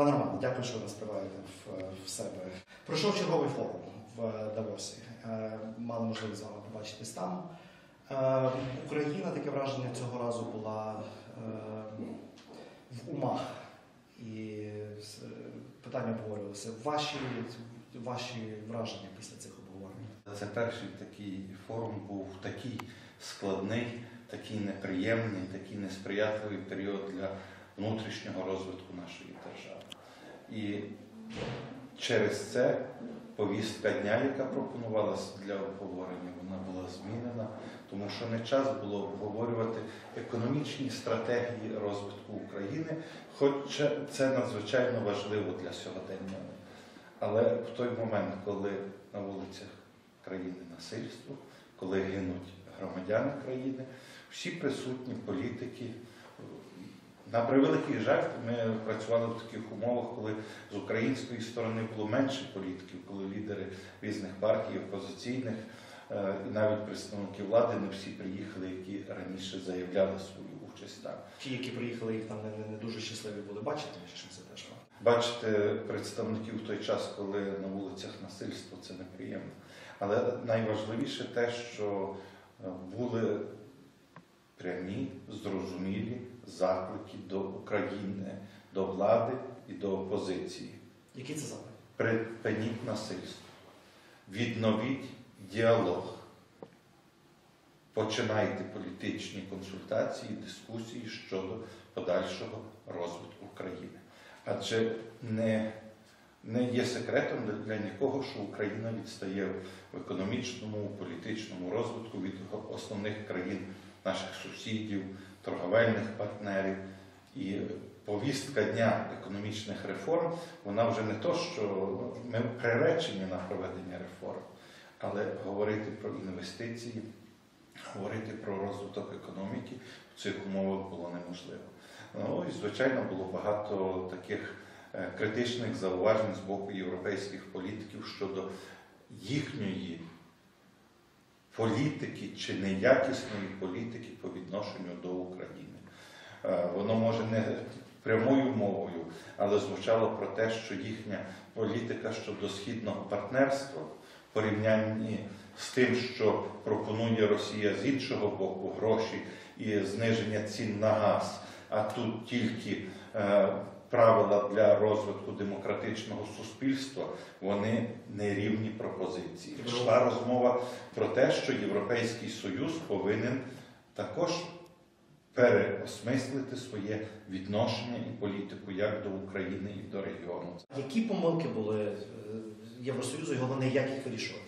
Пане Романе, дякую, що ви нас триваєте в, себе. Пройшов черговий форум в Давосі. Е, Мали можливість з вами побачитись там. Е, Україна, таке враження цього разу була е, в умах. І е, питання обговорювалися. Ваші, ваші враження після цих обговорень? Це перший такий форум був такий складний, такий неприємний, такий несприятливий період для внутрішнього розвитку нашої держави. І через це повістка дня, яка пропонувалася для обговорення, вона була змінена, тому що не час було обговорювати економічні стратегії розвитку України, хоча це надзвичайно важливо для сьогодення. Але в той момент, коли на вулицях країни насильство, коли гинуть громадяни країни, всі присутні політики. На превеликий жаль, ми працювали в таких умовах, коли з української сторони було менше політиків, коли лідери різних партій, опозиційних е, і навіть представники влади не всі приїхали, які раніше заявляли свою участь там. Ті, які приїхали, їх там не, не, дуже щасливі були бачити, що це теж. Бачити представників в той час, коли на вулицях насильство, це неприємно. Але найважливіше те, що е, були прямі, зрозумілі заклики до України, до влади і до опозиції. Які це запити? Припиніть насильство, відновіть діалог, починайте політичні консультації, дискусії щодо подальшого розвитку країни. Адже не, не є секретом для нікого, що Україна відстає в економічному, політичному розвитку від основних країн наших сусідів, торговельних партнерів. І повістка дня економічних реформ, вона вже не то, що ми приречені на проведення реформ, але говорити про інвестиції, говорити про розвиток економіки в цих умовах було неможливо. Ну і звичайно було багато таких е, критичних зауважень з боку європейських політиків щодо їхньої політики чи неякісної політики по відношенню до України. Е, Воно може не прямою мовою, але звучало про те, що їхня політика щодо східного партнерства в порівнянні з тим, що пропонує Росія з іншого боку гроші і зниження цін на газ, а тут тільки е, правила для розвитку демократичного суспільства, вони не рівні пропозиції. Йшла розмова про те, що Європейський Союз повинен також переосмислити своє відношення і політику як до України і до регіону. Які помилки були е, Євросоюзу і головне, як їх вирішувати?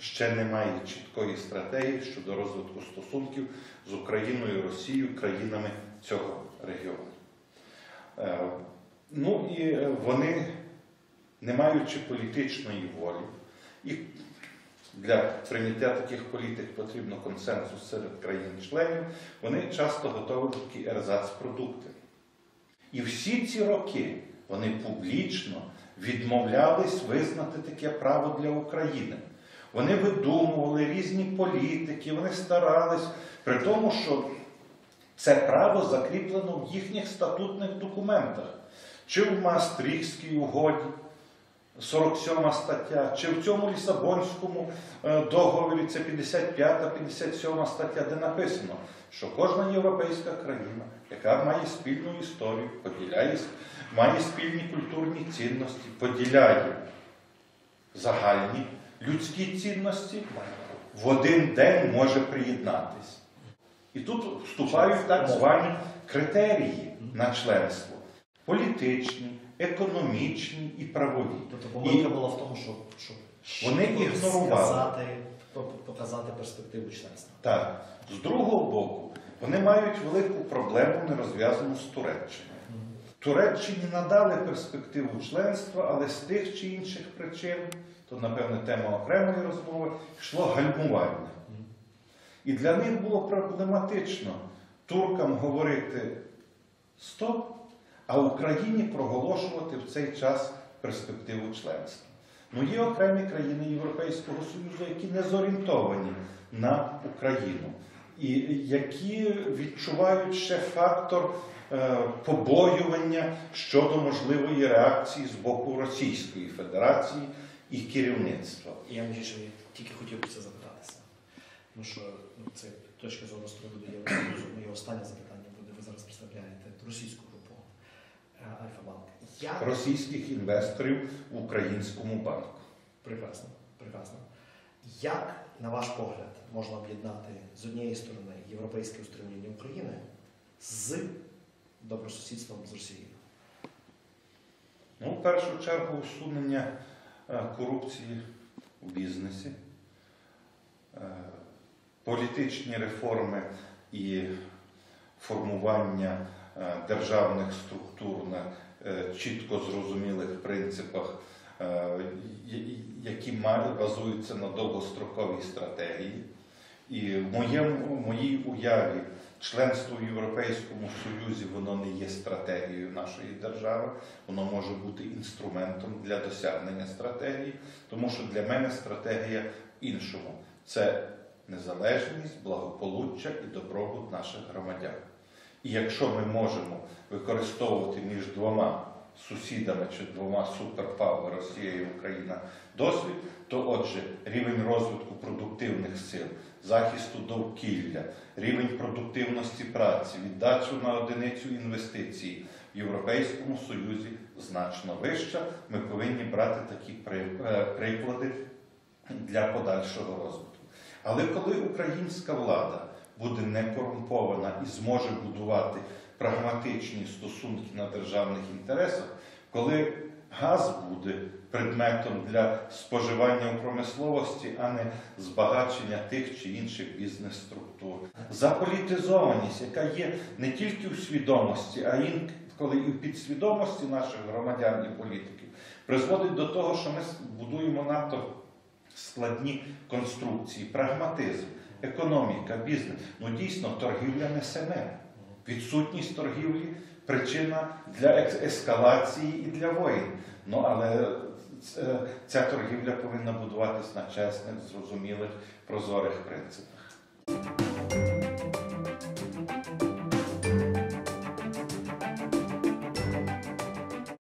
Ще немає чіткої стратегії щодо розвитку стосунків з Україною, Росією, країнами цього регіону. Е, Ну і е, вони, не маючи політичної волі, і для прийняття таких політик потрібно консенсус серед країн-членів, вони часто готові такі ерзац-продукти. І всі ці роки вони публічно відмовлялись визнати таке право для України. Вони видумували різні політики, вони старались, при тому, що це право закріплено в їхніх статутних документах, чи в Маастрихтській угоді, 47 стаття, чи в цьому Лісабонському е, договорі, це 55-57 стаття, де написано, що кожна європейська країна, яка має спільну історію, поділяє, має спільні культурні цінності, поділяє загальні людські цінності, в один день може приєднатись. І тут вступають так звані критерії на членство: політичні, економічні і правові. Тобто помилка І- була в тому, що, що Вони ігнорували. сказати, показати перспективу членства. Так, з другого боку, вони мають велику проблему нерозв'язану з Туреччиною. Туреччині надали перспективу членства, але з тих чи інших причин, то, напевне, тема окремої розмови, йшло гальмування. І для них було проблематично туркам говорити стоп, а Україні проголошувати в цей час перспективу членства. Ну, є окремі країни Європейського Союзу, які не зорієнтовані на Україну. і які відчувають ще фактор е, побоювання щодо можливої реакції з боку Російської Федерації і керівництва. Я між іншим тільки хотів би це запитатися. Тому що ну, це точка зору з приводу Євросоюзу. Моє останнє запитання буде. Ви зараз представляєте російську групу е, Альфа-Банк. Як російських інвесторів в українському банку. прекрасно, прекрасно. Як, на ваш погляд, можна об'єднати з однієї сторони європейське устремління України з добросусідством з Росією? Ну, в першу чергу, усунення е, корупції у бізнесі, політичні реформи і формування е, державних структур на е, чітко зрозумілих принципах, е, які базуються на довгостроковій стратегії. І в моєму, в моїй уяві членство в Європейському Союзі воно не є стратегією нашої держави, воно може бути інструментом для досягнення стратегії, тому що для мене стратегія в іншому це незалежність, благополуччя і добробут наших громадян. І якщо ми можемо використовувати між двома сусідами чи двома суперпавер Росія і Україна досвід, то отже рівень розвитку продуктивних сил, захисту довкілля, рівень продуктивності праці, віддачу на одиницю інвестицій в Європейському Союзі значно вища. Ми повинні брати такі е, приклади для подальшого розвитку. Але коли українська влада буде не корумпована і зможе будувати прагматичні стосунки на державних інтересах, коли газ буде предметом для споживання у промисловості, а не збагачення тих чи інших бізнес-структур. Заполітизованість, яка є не тільки у свідомості, а інколи і в підсвідомості наших громадян і політиків, призводить до того, що ми будуємо надто складні конструкції, прагматизм, економіка, бізнес. Ну дійсно, торгівля не семе. Відсутність торгівлі причина для ес- ескалації і для воїн. Ну але ця торгівля повинна будуватись на чесних, зрозумілих, прозорих принципах.